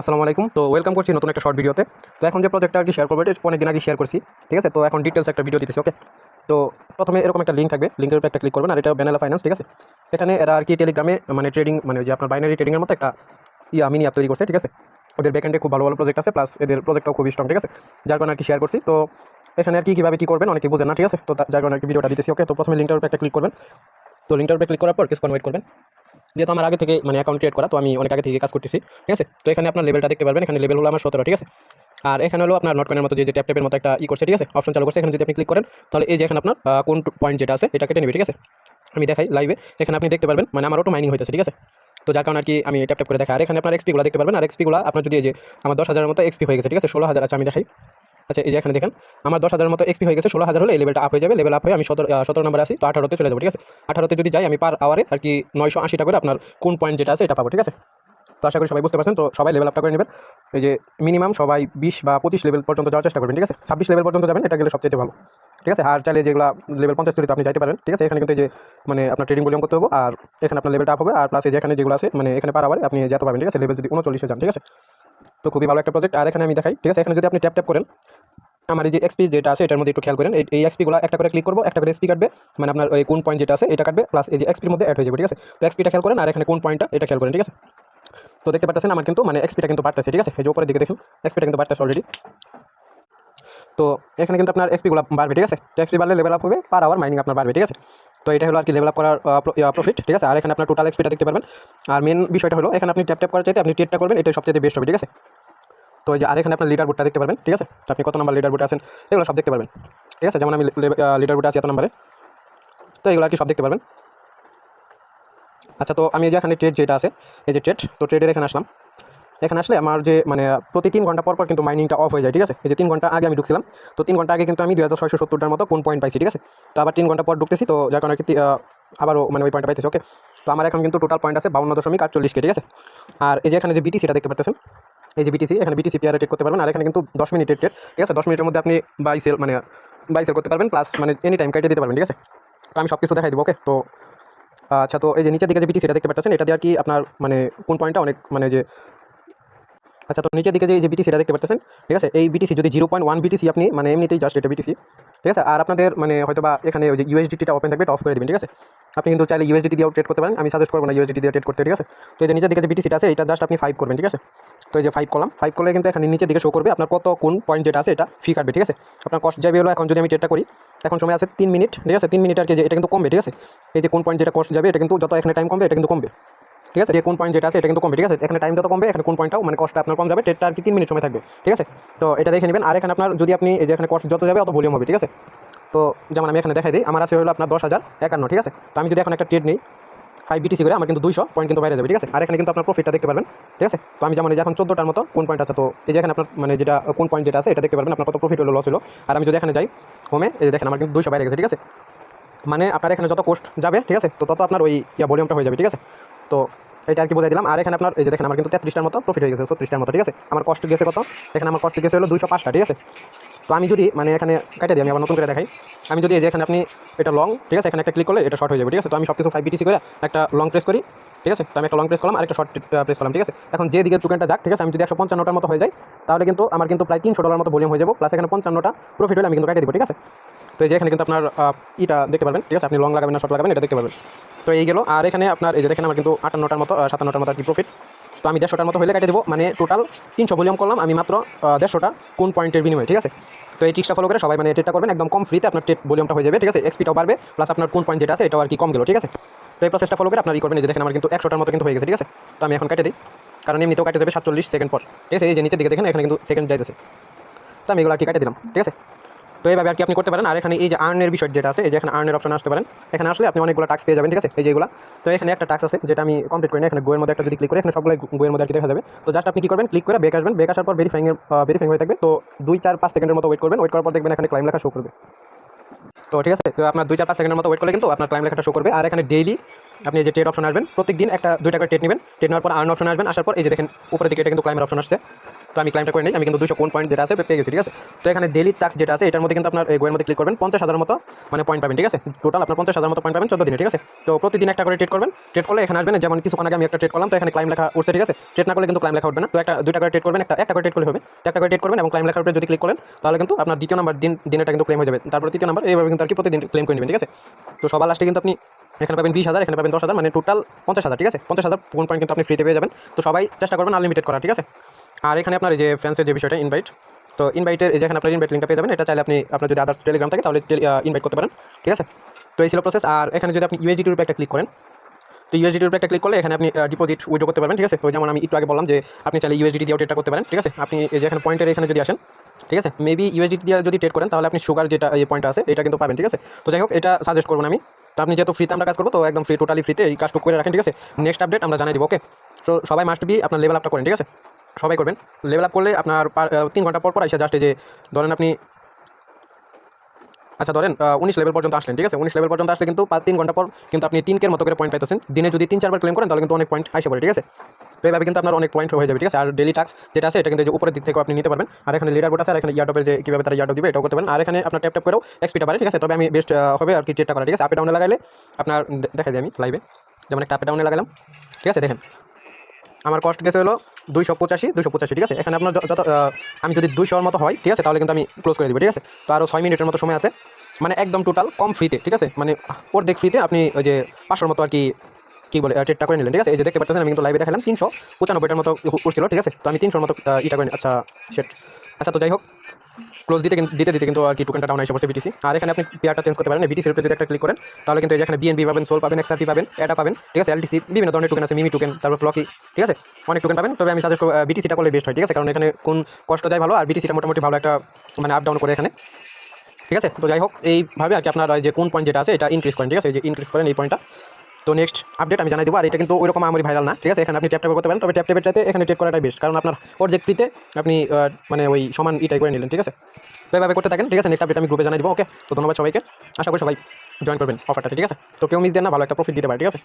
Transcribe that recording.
আসসালামু আলাইকুম। তো ওয়েলকাম করছি নতুন একটা শর্ট ভিডিওতে তো। এখন যে প্রজেক্টটা আর কি শেয়ার করব, এটা অনেক দিন আগে শেয়ার করছি, ঠিক আছে? তো এখন ডিটেলস একটা ভিডিও দিতেছি ওকে তো প্রথমে এরকম একটা লিঙ্ক থাকবে লিঙ্কের উপর একটা ক্লিক করবেন, আর এটা ব্যানালা ফাইন্যান্স ঠিক আছে? এখানে এরা আর কি টেলিগ্রামে মানে ট্রেডিং মানে যে আপনার বাইনারি ট্রেডিংয়ের মতো একটা ইয়া মিনি অ্যাপ তৈরি করছে, ঠিক আছে? ওদের ব্যাকেন্ডে খুব ভালো ভালো প্রজেক্ট আছে প্লাস এদের প্রজেক্টটাও খুবই স্ট্রং ঠিক আছে? যার কারণে আর কি শেয়ার করছি। তো এখানে আর কি কীভাবে কী করবেন, অনেকে বোঝেন না, ঠিক আছে? তো যার কারণে আর কি ভিডিওটা দিতেছি ওকে তো প্রথমে লিঙ্কটার উপর একটা ক্লিক করবেন। তো লিঙ্কটার উপরে ক্লিক করার পর কিছুক্ষণ ওয়েট করবেন। যেহেতু আমার আগে থেকে মানে অ্যাকাউন্ট ক্রিয়েট করা, তো আমি অনেক আগে থেকে কাজ করতেছি, ঠিক আছে? তো এখানে আপনার লেভেলটা দেখতে পারবেন, এখানে লেভেল হলো আমার সতেরো, ঠিক আছে? আর এখানে হলো আপনার নট কয়েনের মতো যে যে ট্যাপ ট্যাপের মতো একটা ই করছে, ঠিক আছে? অপশন চালু করছে, এখানে যদি আপনি ক্লিক করেন, তাহলে এই যে এখানে আপনার কোন পয়েন্ট যেটা আছে, এটা কেটে নেবে, ঠিক আছে? আমি দেখাই লাইভে এখানে আপনি দেখতে পারবেন মানে আমার অটো মাইনিং হইতেছে, ঠিক আছে? তো যার কারণে আর কি আমি ট্যাপ ট্যাপ করে দেখা আর এখানে আপনার এক্সপিগুলো দেখতে পারবেন, আর এক্সপিগুলো আপনার যদি এই যে, আমার দশ হাজারের মতো এক্সপি হয়ে গেছে, ঠিক আছে? ষোলো হাজার আছে আমি দেখাই। আচ্ছা এই যে এখানে দেখেন, আমার দশ হাজারের মতো এক্সপি হয়ে গেছে, ষোলো হাজার হলে লেভেলটা আপ হয়ে যাবে লেভেল আপ হয়ে আমি সতেরো সতেরো নম্বরে আসি তো আঠারোতে চলে যাব, ঠিক আছে? আঠারোতে যদি যাই আমি পার আওয়ারে আর কি নয়শো আশি টাকা করে আপনার কোন পয়েন্ট যেটা আছে এটা পাবো, ঠিক আছে? তো আশা করি সবাই বুঝতে পারছেন, তো সবাই লেভেল আপটা করে নেবেন। এই যে মিনিমাম সবাই বিশ বা পঁচিশ লেভেল পর্যন্ত যাওয়ার চেষ্টা করবেন, ঠিক আছে? ছাব্বিশ লেভেল পর্যন্ত যাবেন, এটা গেলে সবচেয়ে ভালো, ঠিক আছে? আর চাইলে যেগুলো লেভেল পঞ্চাশ তুলিতে আপনি যাইতে পারেন, ঠিক আছে? এখানে কিন্তু যে মানে আপনার ট্রেডিং ভলিউম করতে হবে, আর এখানে আপনার লেভেলটা আপ হবে, আর প্লাস এই যে এখানে যেগুলো আছে মানে এখানে পার আওয়ারে আপনি যেতে পারবেন, ঠিক আছে? লেভেল যদি উনচল্লিশে যান, ঠিক আছে? তো খুবই ভালো একটা প্রজেক্ট আর এখানে আমি দেখাই, ঠিক আছে? এখানে যদি আপনি ট্যাপ ট্যাপ করেন, আমার এই যে এক্সপি যেটা আছে, এটার মধ্যে একটু খেয়াল করেন, এই- এক্সপিগুলো একটা করে ক্লিক করব, একটা করে এক্সপি কাটবে মানে আপনার ওই কোন পয়েন্ট যেটা আছে, এটা কাটবে প্লাস এই যে এক্সপির মধ্যে অ্যাড হয়ে যাবে, ঠিক আছে? তো এক্সপিটা খেয়াল করেন, আর এখানে কোন পয়েন্টটা এটা খেয়াল করেন, ঠিক আছে? তো দেখতে পাচ্ছেন আমার কিন্তু মানে এক্সপিটা কিন্তু বাড়তেছে, ঠিক আছে? যে উপরের দিকে দেখুন এক্সপিটা কিন্তু বাড়তেছে অলরেডি তো এখানে কিন্তু আপনার এক্সপিগুলো বাড়বে, ঠিক আছে? তো এক্সপি বাড়লে লেভেল আপ হবে পার আওয়ার মাইনিং আপনার বাড়বে, ঠিক আছে? তো এটা হলো আর কি লেভেল আপ করার প্রফিট ঠিক আছে? আর এখানে আপনার টোটাল এক্সপিটা দেখতে পারবেন। আর মেন বিষয়টা হলো, এখানে আপনি ট্যাপ ট্যাপ করার চাইতে আপনি টেটটা করবেন এটা সবচেয়ে বেস্ট হবে, ঠিক আছে? তো এই যে আর এখানে আপনার লিডার বোর্ডটা দেখতে পারবেন, ঠিক আছে? তো আপনি কত নাম্বার লিডার বোর্ডে আছেন, এগুলো সব দেখতে পারবেন, ঠিক আছে? যেমন আমি লিডার বোর্ডে আছি এত নাম্বারে তো এগুলো আর কি সব দেখতে পারবেন। আচ্ছা তো আমি যে এখানে ট্রেড যেটা আছে, এই যে ট্রেড তো ট্রেডের এখানে আসলাম। এখানে আসলে আমার যে মানে প্রতি তিন ঘণ্টা পর পর কিন্তু মাইনিংটা অফ হয়ে যায়, ঠিক আছে? এই যে তিন ঘণ্টা আগে আমি ঢুকছিলাম, তো তিন ঘণ্টা আগে কিন্তু আমি দুই হাজার ছয়শো সত্তরটার মতো কোন পয়েন্ট পাইছি, ঠিক আছে? তো আবার তিন ঘণ্টা পর ঢুকতেছি, তো যার কারণে আবারও মানে ওই পয়েন্টটা পাইতেছি ওকে তো আমার এখন কিন্তু টোটাল পয়েন্ট আছে বাউন্ন দশমিক আটচল্লিশ কে, ঠিক আছে? আর এই যে এখানে যে বিটিসিটা দেখতে পাচ্ছেন এই যে বিটিসি এখানে বিটিসি পেয়ারে ট্রেড করতে পারবেন। আর এখানে কিন্তু দশ মিনিটের ট্রেড ঠিক আছে? দশ মিনিটের মধ্যে আপনি বাই সেল মানে বাই সেল করতে পারবেন। প্লাস মানে এনি টাইম কেটে দিতে পারবেন, ঠিক আছে? তো আমি সব কিছু দেখাই দেবো ওকে তো আচ্ছা তো এই যে নিচের দিকে যে বিটিসি এটা দেখতে পাচ্ছেন, এটা দিয়ে আর কি আপনার মানে কোন পয়েন্টটা অনেক মানে যে আচ্ছা তো নিচের দিকে যে যে বিটিসি এটা দেখতে পাচ্ছেন, ঠিক আছে? এই বিটিসি যদি জিরো পয়েন্ট ওয়ান বিটিসি আপনি মানে এমনিতেই জাস্ট এটা বিটিসি ঠিক আছে? আর আপনাদের মানে হয়তো বা এখানে ওই যে ইউএসডিটিটা ওপেন থাকবে অফ করে দেবেন, ঠিক আছে? আপনি কিন্তু চাইলে ইউএসডিটি দিয়েও ট্রেড করতে পারেন। আমি সাজেস্ট করব না ইউএসডিটি দিয়ে ট্রেড করতে, ঠিক আছে? তো এই যে নিচের দিকে যে বিটিসিটা আছে, এটা জাস্ট আপনি ফাইভ করবেন, ঠিক আছে? তো এই যে ফাইভ কলাম ফাইভ করলে কিন্তু এখানে নিচের দিকে শো করবে আপনার কত কোন পয়েন্ট যেটা আছে এটা ফি কাটবে, ঠিক আছে? আপনার কস্ট যাবে হলো এখন যদি আমি ট্রেডটা করি, এখন সময় আছে তিন মিনিট ঠিক আছে? তিন মিনিট আর কি যে এটা কিন্তু কমবে, ঠিক আছে? এই যে কোন পয়েন্ট যেটা কস্ট যাবে এটা কিন্তু যত এখানে টাইম কমবে, এটা কিন্তু কমবে, ঠিক আছে? যে কোন পয়েন্ট যেটা আছে এটা কিন্তু কমবে, ঠিক আছে? এখানে টাইম যত কমবে, এখানে কোন পয়েন্টটাও মানে কস্টটা আপনার কম যাবে ট্রেডটা আর কি তিন মিনিট সময় থাকবে, ঠিক আছে? তো এটা দেখে নেবেন। আর এখানে আপনার যদি আপনি এই যে এখানে কস্ট যত যাবে অত ভলিউম হবে, ঠিক আছে? তো যেমন আমি এখানে দেখাই দিই, আমার আছে হলো আপনার দশ হাজার একান্ন, ঠিক আছে? তো আমি যদি এখন একটা ট্রেড নিই ফাইভ বিটিসি করে আমার কিন্তু দুইশো পয়েন্ট কিন্তু বাইরে যাবে, ঠিক আছে? আর এখানে কিন্তু আপনার প্রফিটটা দেখতে পারবেন, ঠিক আছে? তো আমি যেমন এখন চোদ্দোটার মতো কোন পয়েন্ট আছে, তো এই যে এখানে আপনার মানে যেটা কোন পয়েন্ট যেটা আছে, এটা দেখতে পারবেন, আপনার কত প্রফিট হলো লস হলো। আর আমি যদি এখানে যাই হোমে এই যে দেখেন আমার কিন্তু দুইশো বাইরে গেছে, ঠিক আছে? মানে আপনার এখানে যত কোস্ট যাবে, ঠিক আছে, তো তত আপনার ওই ইয়া ভলিউমটা হয়ে যাবে, ঠিক আছে? তো এটা আর কি বোঝাই দিলাম, আর এখানে আপনার এই যে দেখেন আমার কিন্তু তেত্রিশটার মতো প্রফিট হয়ে গেছে ছত্রিশটার মতো, ঠিক আছে? আমার কষ্ট গেছে কত? এখানে আমার কষ্ট গেছে হলো দুইশো পাঁচটা, ঠিক আছে? তো আমি যদি মানে এখানে কেটে দিই, আমি আবার নতুন করে দেখাই। আমি যদি এই যে এখানে আপনি, এটা লং ঠিক আছে? এখানে একটা ক্লিক করলে এটা শর্ট হয়ে যাবে, ঠিক আছে? তো আমি সব কিছু ফাইভ করে একটা লং প্রেস করি, ঠিক আছে? তো আমি একটা লং প্রেস করলাম আর একটা শর্ট প্রেস করলাম, ঠিক আছে? এখন যে দিকে টুকেনটা যাক, ঠিক আছে? আমি যদি একশো পঞ্চান্নটার মতো হয়ে যায় তাহলে কিন্তু আমার কিন্তু প্রায় তিনশো ডলার মতো ভলিউম হয়ে যাব প্লাস এখানে পঞ্চান্নটা প্রফিট হলে আমি কিন্তু কেটে দিব, ঠিক আছে? তো এই যে এখানে কিন্তু আপনার ইটা দেখতে পারবেন, ঠিক আছে? আপনি লং লাগাবেন না শর্ট লাগাবেন, এটা দেখতে পারবেন। তো এই গেলো, আর এখানে আপনার, এই যে দেখেন, আমার কিন্তু আটান্নটার মতো সাতান্নটার মতো আর কি প্রফিট তো আমি দেড়শোটার মতো হলে কেটে দেবো। মানে টোটাল তিনশো ভলিউম করলাম। আমি মাত্র দেড়শোটা কোন পয়েন্টের বিনিময়ে, ঠিক আছে? তো এই টিক্সটা ফলো করে সবাই মানে ট্রেডটা করবেন। একদম কম ফ্রিতে আপনার ট্রেড ভলিউমটা হয়ে যাবে, ঠিক আছে? এক্সপিটাও বাড়বে প্লাস আপনার কোন পয়েন্ট যেটা আছে, এটাও আর কি কম গেল, ঠিক আছে? তো এই প্রসেসটা ফলো করে আপনার ই করবেন। যে দেখেন আমার কিন্তু একশোটার মতো কিন্তু হয়ে গেছে, ঠিক আছে? তো আমি এখন কেটে দিই। কারণ এমনিতেও কেটে দেবে সাতচল্লিশ সেকেন্ড পর, ঠিক আছে? এই যে নিচের দিকে দেখেন, এখানে কিন্তু সেকেন্ড যাইতেছে। তো আমি এগুলো আর কি কেটে দিলাম, ঠিক আছে? তো এইভাবে আর কি আপনি করতে পারেন। আর এখানে এই যে আর্নের বিষয় যেটা আছে, এই যে এখানে আর্নের অপশন আসতে পারেন। এখানে আসলে আপনি অনেকগুলো টাক্স পেয়ে যাবেন, ঠিক আছে? এই যেগুলো তো এখানে একটা টাক্স আছে, যেটা আমি কমপ্লিট করি না এখানে গোয়ের মধ্যে একটা যদি ক্লিক করে, এখানে সবগুলো গোয়ের মধ্যে আর কি দেখা যাবে। তো জাস্ট আপনি কি করবেন? ক্লিক করে বেক আসবেন। বেক আসার পর ভেরিফাইং ভেরিফাইং হয়ে থাকবে। তো দুই, চার, পাঁচ সেকেন্ডের মতো ওয়েট করবেন। ওয়েট করার পর দেখবেন এখানে ক্লাইম লেখা শো করবে। তো ঠিক আছে? তো আপনার দুই, চার, পাঁচ সেকেন্ডের মতো ওয়েট করলে কিন্তু আপনার ক্লাইম লেখাটা শো করবে। আর এখানে ডেইলি আপনি যে ট্রেড অপশন আসবেন প্রত্যেক দিন একটা দুই টাকা ট্রেড নেবেন। ট্রেড নেওয়ার পর আর্ন অপশন আসবেন, আসার পর এই যে দেখেন, উপরের দিকে এটা কিন্তু ক্লাইমের অপশন আসছে। তো আমি ক্লাইমটা করে নিই, আমি কিন্তু দুশো কোন পয়েন্ট যেটা আছে পেয়ে গেছি, ঠিক আছে? তো এখানে ডেলি টাক্স যেটা আছে, এটার মধ্যে কিন্তু আপনার গোয়ের মধ্যে ক্লিক করবেন, পঞ্চাশ হাজার মতো মানে পয়েন্ট পাবেন, ঠিক আছে? টোটাল আপনার পঞ্চাশ হাজার মতো পয়েন্ট পাবেন চোদ্দ দিনে, ঠিক আছে? তো প্রতিদিন একটা করে ট্রেড করবেন। ট্রেড করলে এখানে আসবেন, যেমন কিছুক্ষণ আগে আমি একটা ট্রেড করলাম, তো এখানে ক্লাইম লেখা উঠছে, ঠিক আছে? ট্রেড না করলে কিন্তু ক্লাইম লেখা উঠবে না। তো একটা, দুইটা করে ট্রেড করবেন, একটা একটা করে ট্রেড করলে হবে। একটা করে ট্রেড করবেন এবং ক্লাইম লেখার উপরে যদি ক্লিক করেন, তাহলে কিন্তু আপনার দ্বিতীয় নাম্বার দিন দিনেটা কিন্তু ক্লেম হয়ে যাবে। তারপর তৃতীয় নাম্বার এইভাবে কিন্তু আর কি প্রতিদিন ক্লেম করে নেবেন, ঠিক আছে? তো সবার লাস্টে কিন্তু আপনি এখানে পাবেন বিশ হাজার, এখানে পাবেন দশ হাজার মানে টোটাল পঞ্চাশ হাজার, ঠিক আছে? পঞ্চাশ হাজার কোন পয়েন্ট কিন্তু আপনি ফ্রিতে পেয়ে যাবেন। তো সবাই চেষ্টা করবেন আনলিমিটেড করা ঠিক আছে? আর এখানে আপনার যে ফ্রেন্ডসের যে বিষয়টা ইনভাইট তো ইনভাইটের এই যে এখানে আপনার ইনভাইট লিঙ্কটা পেয়ে যাবেন, এটা চাইলে আপনি, আপনার যদি আদার্স টেলিগ্রাম থাকে, তাহলে ইনভাইট করতে পারেন, ঠিক আছে? তো এই ছিল প্রসেস আর এখানে যদি আপনি ইউএসডিটির উপরে একটা ক্লিক করেন, তো ইউএসডিটির উপরে একটা ক্লিক করলে এখানে আপনি ডিপোজিট উইড্রো করতে পারবেন, ঠিক আছে? তো যেমন আমি একটু আগে বললাম যে, আপনি চাইলে ইউএসডিটি দিয়েও ট্রেডটা করতে পারেন, ঠিক আছে? আপনি এই যে এখানে পয়েন্টের এখানে যদি আসেন, ঠিক আছে? মেবি ইউএসডিটি দিয়ে যদি ট্রেড করেন, তাহলে আপনি সুগার যেটা, এই পয়েন্ট আছে, এটা কিন্তু পাবেন, ঠিক আছে? তো যাই হোক, এটা সাজেস্ট করবেন আমি। তো আপনি যেহেতু ফ্রিতে আমরা কাজ করব, তো একদম ফ্রি টোটালি ফ্রিতে এই কাজটুকু করে রাখেন, ঠিক আছে? নেক্সট আপডেট আমরা জানাই দিব ওকে সো সবাই মাস্ট বি আপনার লেভেল আপটা করেন, ঠিক আছে? সবাই করবেন। লেভেল আপ করলে আপনার তিন ঘণ্টা পর পর এসে জাস্ট যে, ধরেন আপনি আচ্ছা ধরেন উনিশ লেভেল পর্যন্ত আসলেন, ঠিক আছে? উনিশ লেভেল পর্যন্ত আসলে কিন্তু পাঁচ, তিন ঘণ্টা পর কিন্তু আপনি তিনকের মতো করে পয়েন্ট পাইতেছেন। দিনে যদি তিন, চারবার ক্লেম করেন, তাহলে কিন্তু অনেক পয়েন্ট আসে পড়ে, ঠিক আছে? এইভাবে কিন্তু আপনার অনেক পয়েন্ট হয়ে যাবে, ঠিক আছে? আর ডেলি টাক্স যেটা আছে, এটা কিন্তু যে উপরের দিক থেকে আপনি নিতে পারবেন। আর এখানে লিডার বোর্ড আছে, আর এখানে ইয়ারডপের যে কীভাবে তারা ইয়ারডপ দিবে, এটাও করতে পারেন। আর এখানে আপনার ট্যাপ ট্যাপ করেও এক্সপিটা পারে ঠিক আছে? তবে আমি বেস্ট হবে আর কি চেষ্টা করা ঠিক আছে? আপে ডাউনে লাগাইলে আপনার দেখা যায় আমি লাইভে যেমন একটা আপে ডাউনে লাগালাম, ঠিক আছে? দেখেন। আমার কস্ট গেছে হলো দুইশো পঁচাশি দুশো পঁচাশি, ঠিক আছে? এখানে আপনার যত আমি যদি দুইশোর মতো হয়, ঠিক আছে? তাহলে কিন্তু আমি ক্লোজ করে দিব, ঠিক আছে? তো আরও ছয় মিনিটের মতো সময় আছে। মানে একদম টোটাল কম ফ্রিতে ঠিক আছে? মানে ওর দেখ ফ্রিতে আপনি ওই যে পাঁচশোর মতো আর কি কি বলে ট্রেডটা করে নিলেন, ঠিক আছে? এই যে দেখতে পাচ্ছেন আমি কিন্তু লাইভে দেখালাম, তিনশো পঁচানব্বইটার মতো উঠছিল, ঠিক আছে? তো আমি তিনশোর মতো ইটা করে আচ্ছা সেট আচ্ছা তো যাই হোক ক্লোজ দিতে দিতে দিতে কিন্তু আর কি টোকেনটা ডাউন এসে বিটিসি আর এখানে আপনি পেয়ারটা চেঞ্জ করতে পারেন বিটিসির উপরে যদি একটা ক্লিক করেন, তাহলে কিন্তু এখানে বিএনবি পাবেন সোল পাবেন এক্সআরপি পাবেন, এটা পাবেন, ঠিক আছে? এলটিসি বিভিন্ন ধরনের টোকেন আছে মিমি টোকেন তারপর ফ্লকি ঠিক আছে? অনেক টোকেন পাবেন, তবে আমি সাজেস্ট করব বিটিসিটা করলে বেস্ট হয়, ঠিক আছে? কারণ এখানে কোন কষ্ট যায় ভালো, আর বিটিসিটা মোটামুটি ভালো একটা মানে আপ ডাউন করে এখানে, ঠিক আছে? তো যাই হোক, এইভাবে আর কি আপনার যে কোন পয়েন্ট যেটা আছে, এটা ইনক্রিজ করেন, ঠিক আছে? এই যে ইনক্রিজ করেন এই পয়েন্টটা তো নেক্সট আপডেট আমি জানাই দেবো। আর এটা কিন্তু ওইরকম আমার ভাইরাল না, ঠিক আছে? এখানে আপনি ট্যাপ ট্যাপ করতে পারেন। তবে ট্যাপ ট্যাপের চাইতে এখানে ট্রেড করাটাই বেস্ট কারণ আপনার অর্ধেক ফ্রিতে আপনি মানে ওই সমান ইটাই করে নিলেন, ঠিক আছে? তো এভাবে করতে থাকেন, ঠিক আছে? নেক্সট আপডেট আমি গ্রুপে জানাই দেবো ওকে তো ধন্যবাদ সবাইকে। আশা করি সবাই জয়েন করবেন অফারটাতে ঠিক আছে? তো কেউ মিস দেন না, ভালো একটা প্রফিট দিতে পারে, ঠিক আছে?